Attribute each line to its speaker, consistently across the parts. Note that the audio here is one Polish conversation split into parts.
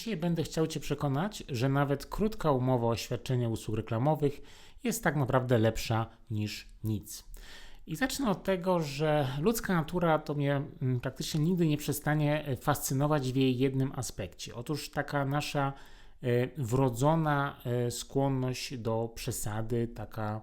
Speaker 1: Dzisiaj będę chciał Cię przekonać, że nawet krótka umowa o świadczenie usług reklamowych jest tak naprawdę lepsza niż nic. I zacznę od tego, że ludzka natura to mnie mm, praktycznie nigdy nie przestanie e, fascynować w jej jednym aspekcie. Otóż taka nasza e, wrodzona e, skłonność do przesady, taka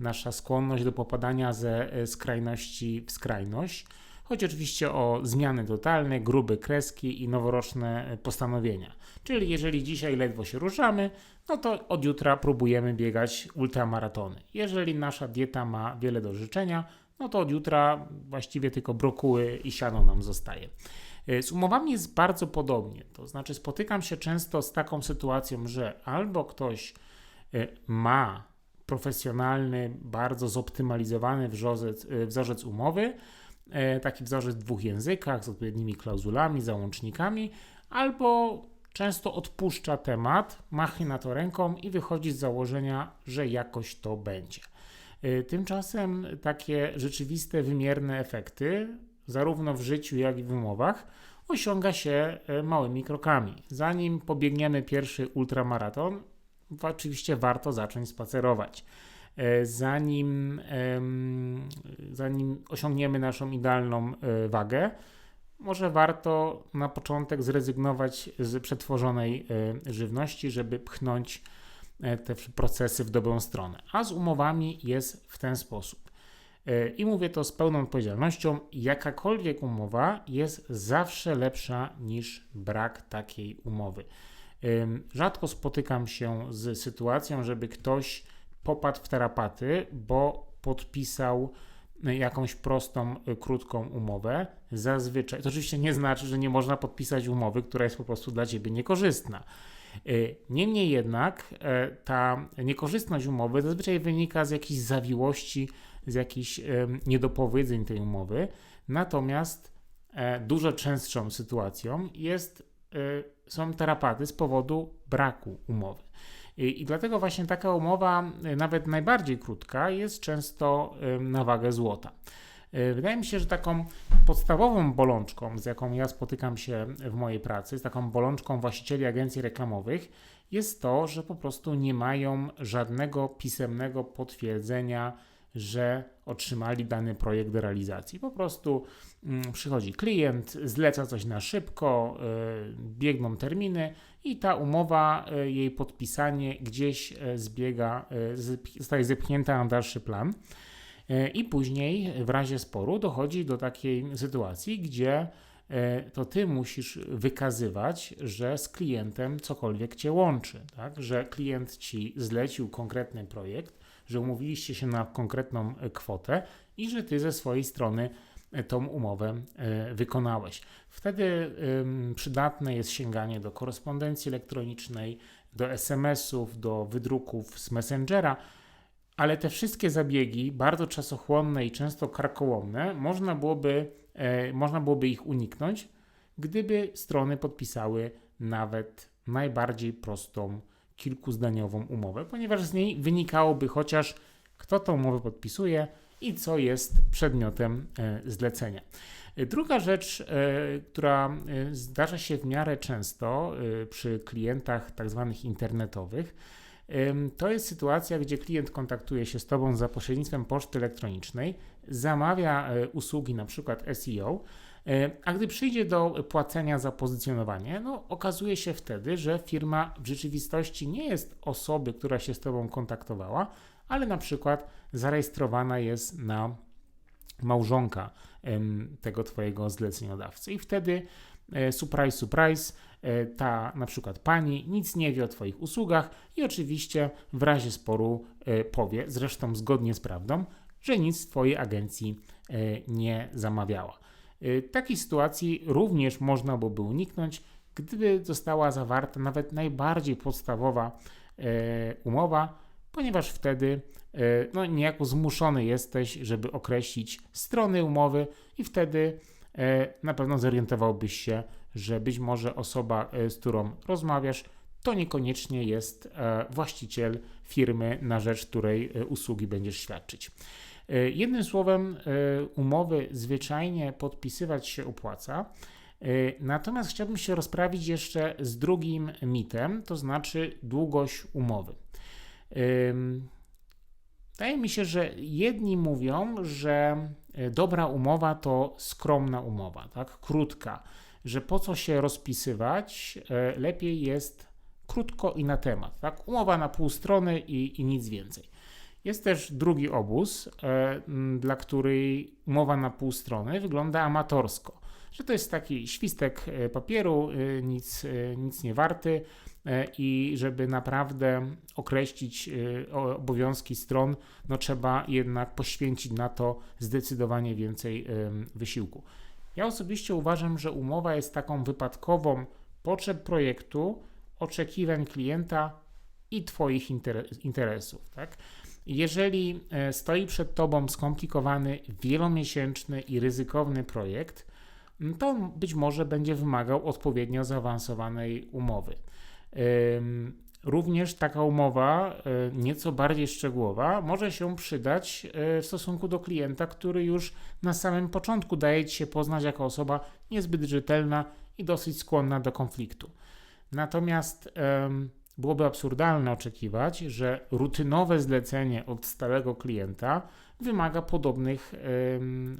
Speaker 1: nasza skłonność do popadania ze skrajności w skrajność. Chodzi oczywiście o zmiany totalne, grube kreski i noworoczne postanowienia. Czyli jeżeli dzisiaj ledwo się ruszamy, no to od jutra próbujemy biegać ultramaratony. Jeżeli nasza dieta ma wiele do życzenia, no to od jutra właściwie tylko brokuły i siano nam zostaje. E, z umowami jest bardzo podobnie. To znaczy, spotykam się często z taką sytuacją, że albo ktoś e, ma profesjonalny, bardzo zoptymalizowany wzorzec, e, wzorzec umowy, taki wzorzec w dwóch językach z odpowiednimi klauzulami, załącznikami, albo często odpuszcza temat, machy na to ręką i wychodzi z założenia, że jakoś to będzie. Y, tymczasem takie rzeczywiste, wymierne efekty, zarówno w życiu, jak i w umowach, osiąga się y, małymi krokami. Zanim pobiegniemy pierwszy ultramaraton, oczywiście warto zacząć spacerować. Y, zanim, zanim osiągniemy naszą idealną wagę, może warto na początek zrezygnować z przetworzonej żywności, żeby pchnąć E, te procesy w dobrą stronę. A z umowami jest w ten sposób. E, I mówię to z pełną odpowiedzialnością: jakakolwiek umowa jest zawsze lepsza niż brak takiej umowy. Rzadko spotykam się z sytuacją, żeby ktoś popadł w terapaty, bo podpisał jakąś prostą, e, krótką umowę. Zazwyczaj, to oczywiście nie znaczy, że nie można podpisać umowy, która jest po prostu dla ciebie niekorzystna. Y, niemniej jednak e, ta niekorzystność umowy zazwyczaj wynika z jakichś zawiłości, z jakichś niedopowiedzeń tej umowy. Natomiast e, dużo częstszą sytuacją jest, e, są terapaty z powodu braku umowy. I, dlatego właśnie taka umowa, nawet najbardziej krótka, jest często na wagę złota. E, wydaje mi się, że taką podstawową bolączką, z jaką ja spotykam się w mojej pracy, z taką bolączką właścicieli agencji reklamowych, jest to, że po prostu nie mają żadnego pisemnego potwierdzenia, że otrzymali dany projekt do realizacji. Po prostu mm, przychodzi klient, zleca coś na szybko, y, biegną terminy i ta umowa, y, jej podpisanie gdzieś y, zbiega, zostaje zepchnięta na dalszy plan. I później w razie sporu dochodzi do takiej sytuacji, gdzie to ty musisz wykazywać, że z klientem cokolwiek cię łączy, tak? że klient ci zlecił konkretny projekt, że umówiliście się na konkretną kwotę i że ty ze swojej strony e, tą umowę wykonałeś. Wtedy przydatne jest sięganie do korespondencji elektronicznej, do SMS-ów, do wydruków z Messengera ale te wszystkie zabiegi, bardzo czasochłonne i często karkołomne, można byłoby, e, można byłoby ich uniknąć, gdyby strony podpisały nawet najbardziej prostą, kilkuzdaniową umowę, ponieważ z niej wynikałoby chociaż, kto tą umowę podpisuje i co jest przedmiotem e, zlecenia. Druga rzecz, e, która e, zdarza się w miarę często e, przy klientach tak zwanych internetowych, to jest sytuacja, gdzie klient kontaktuje się z Tobą za pośrednictwem poczty elektronicznej, zamawia e, usługi przykład SEO, e, a gdy przyjdzie do płacenia za pozycjonowanie, no okazuje się wtedy, że firma w rzeczywistości nie jest osoby, która się z Tobą kontaktowała, ale na przykład zarejestrowana jest na małżonka tego Twojego zleceniodawcy. I wtedy E, surprise, surprise, e, ta na przykład pani nic nie wie o Twoich usługach i oczywiście w razie sporu e, powie, zresztą zgodnie z prawdą, że nic w Twojej agencji nie zamawiała. Takiej sytuacji również można byłoby uniknąć, gdyby została zawarta nawet najbardziej podstawowa umowa, ponieważ wtedy no, niejako zmuszony jesteś, żeby określić strony umowy i wtedy E, na pewno zorientowałbyś się, że być może osoba, e, z którą rozmawiasz, to niekoniecznie jest e, właściciel firmy, na rzecz której usługi będziesz świadczyć. Jednym słowem, umowy zwyczajnie podpisywać się opłaca. Natomiast chciałbym się rozprawić jeszcze z drugim mitem, to znaczy długość umowy. Wydaje mi się, że jedni mówią, że dobra umowa to skromna umowa, tak? krótka, że po co się rozpisywać, lepiej jest krótko i na temat. Tak? Umowa na pół strony i, i nic więcej. Jest też drugi obóz, e, dla której umowa na pół strony wygląda amatorsko. Że to jest taki świstek e, papieru, e, nic, nic nie warty i żeby naprawdę określić obowiązki stron, no trzeba jednak poświęcić na to zdecydowanie więcej wysiłku. Ja osobiście uważam, że umowa jest taką wypadkową potrzeb projektu, oczekiwań klienta i Twoich interesów. Tak? Jeżeli e, stoi przed Tobą skomplikowany, wielomiesięczny i ryzykowny projekt, to być może będzie wymagał odpowiednio zaawansowanej umowy. Również taka umowa, e, nieco bardziej szczegółowa, może się przydać e, w stosunku do klienta, który już na samym początku daje Ci się poznać jako osoba niezbyt rzetelna i dosyć skłonna do konfliktu. Natomiast um, byłoby absurdalne oczekiwać, że rutynowe zlecenie od stałego klienta wymaga podobnych um,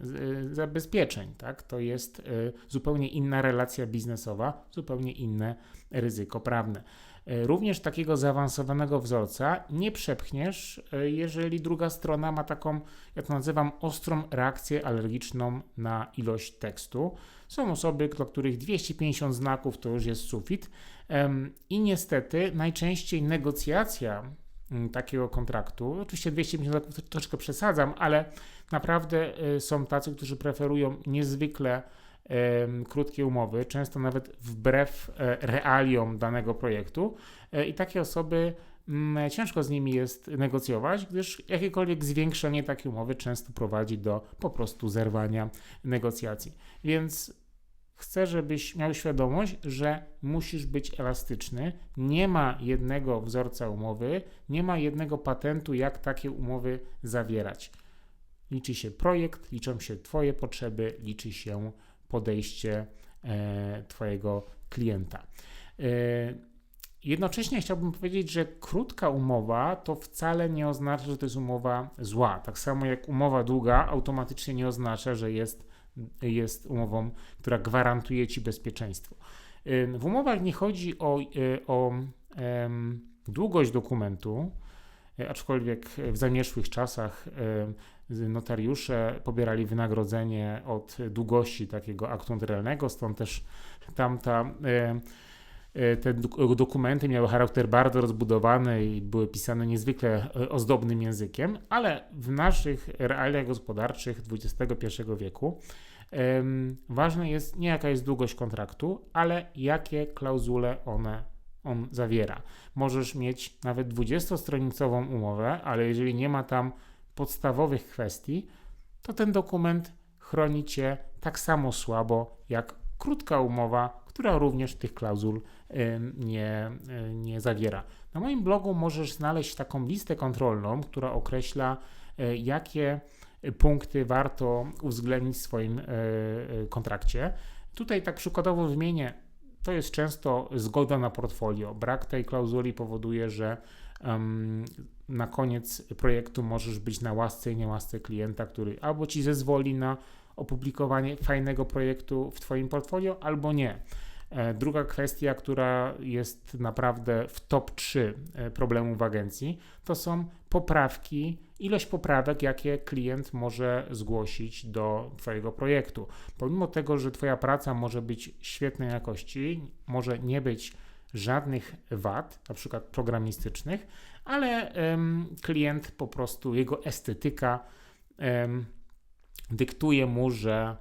Speaker 1: zabezpieczeń. Tak? To jest um, zupełnie inna relacja biznesowa, zupełnie inne ryzyko prawne. E, również takiego zaawansowanego wzorca nie przepchniesz, e, jeżeli druga strona ma taką, ja to nazywam, ostrą reakcję alergiczną na ilość tekstu. Są osoby, dla których 250 znaków to już jest sufit, i niestety najczęściej negocjacja mm, takiego kontraktu, oczywiście 250 to troszkę przesadzam, ale naprawdę e, są tacy, którzy preferują niezwykle krótkie umowy, często nawet wbrew e, realiom danego projektu e, i takie osoby mm, ciężko z nimi jest negocjować, gdyż jakiekolwiek zwiększenie takiej umowy często prowadzi do po prostu zerwania negocjacji. Więc Chcę, żebyś miał świadomość, że musisz być elastyczny. Nie ma jednego wzorca umowy, nie ma jednego patentu, jak takie umowy zawierać. Liczy się projekt, liczą się Twoje potrzeby, liczy się podejście e, Twojego klienta. E, jednocześnie chciałbym powiedzieć, że krótka umowa to wcale nie oznacza, że to jest umowa zła. Tak samo jak umowa długa automatycznie nie oznacza, że jest jest umową, która gwarantuje Ci bezpieczeństwo. W umowach nie chodzi o, o um, długość dokumentu, aczkolwiek w zamieszłych czasach notariusze pobierali wynagrodzenie od długości takiego aktu notarialnego, stąd też tamta te dokumenty miały charakter bardzo rozbudowany i były pisane niezwykle e, ozdobnym językiem, ale w naszych realiach gospodarczych XXI wieku ważne jest nie jaka jest długość kontraktu, ale jakie klauzule one on zawiera. Możesz mieć nawet 20-stronicową umowę, ale jeżeli nie ma tam podstawowych kwestii, to ten dokument chroni cię tak samo słabo jak krótka umowa, która również tych klauzul nie, nie zawiera. Na moim blogu możesz znaleźć taką listę kontrolną, która określa, e, jakie punkty warto uwzględnić w swoim e, kontrakcie. Tutaj tak przykładowo wymienię, to jest często zgoda na portfolio. Brak tej klauzuli powoduje, że um, na koniec projektu możesz być na łasce i niełasce klienta, który albo ci zezwoli na opublikowanie fajnego projektu w Twoim portfolio, albo nie. E, druga kwestia, która jest naprawdę w top 3 e, problemów w agencji, to są poprawki, ilość poprawek, jakie klient może zgłosić do Twojego projektu. Pomimo tego, że Twoja praca może być świetnej jakości, może nie być żadnych wad, na przykład programistycznych, ale um, klient po prostu, jego estetyka um, dyktuje mu, że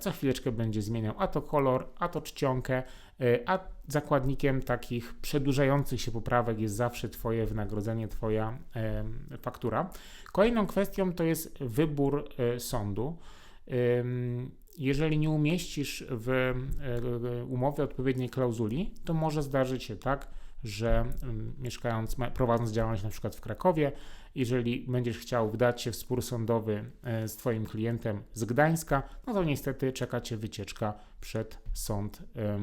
Speaker 1: co chwileczkę będzie zmieniał a to kolor, a to czcionkę, e, a zakładnikiem takich przedłużających się poprawek jest zawsze Twoje wynagrodzenie, Twoja faktura. Kolejną kwestią to jest wybór e, sądu. Jeżeli nie umieścisz w umowie odpowiedniej klauzuli, to może zdarzyć się tak, że mieszkając, prowadząc działalność na przykład w Krakowie, jeżeli będziesz chciał wdać się w spór sądowy e, z Twoim klientem z Gdańska, no to niestety czeka Cię wycieczka przed sąd e,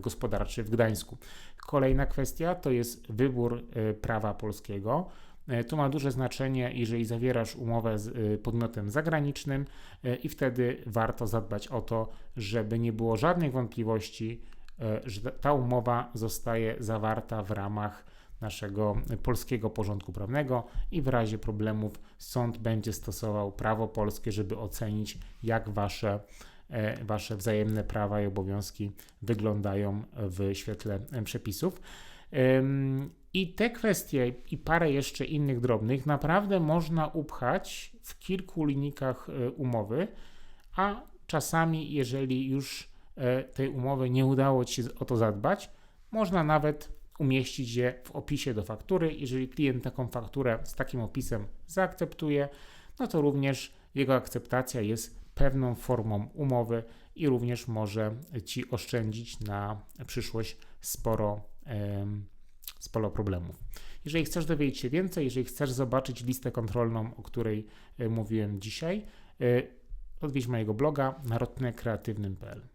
Speaker 1: gospodarczy w Gdańsku. Kolejna kwestia to jest wybór e, prawa polskiego. To ma duże znaczenie, jeżeli zawierasz umowę z podmiotem zagranicznym i wtedy warto zadbać o to, żeby nie było żadnych wątpliwości, że ta- umowa zostaje zawarta w ramach naszego polskiego porządku prawnego i w razie problemów sąd będzie stosował prawo polskie, żeby ocenić, jak wasze, e, wasze wzajemne prawa i obowiązki wyglądają w świetle e, przepisów. I te kwestie i parę jeszcze innych drobnych naprawdę można upchać w kilku linijkach e, umowy, a czasami, jeżeli już e, tej umowy nie udało Ci się o to zadbać, można nawet umieścić je w opisie do faktury. Jeżeli klient taką fakturę z takim opisem zaakceptuje, no to również jego akceptacja jest pewną formą umowy i również może Ci oszczędzić na przyszłość sporo, sporo problemów. Jeżeli chcesz dowiedzieć się więcej, jeżeli chcesz zobaczyć listę kontrolną, o której e, mówiłem dzisiaj, e, odwiedź mojego bloga narodnekreatywnym.pl.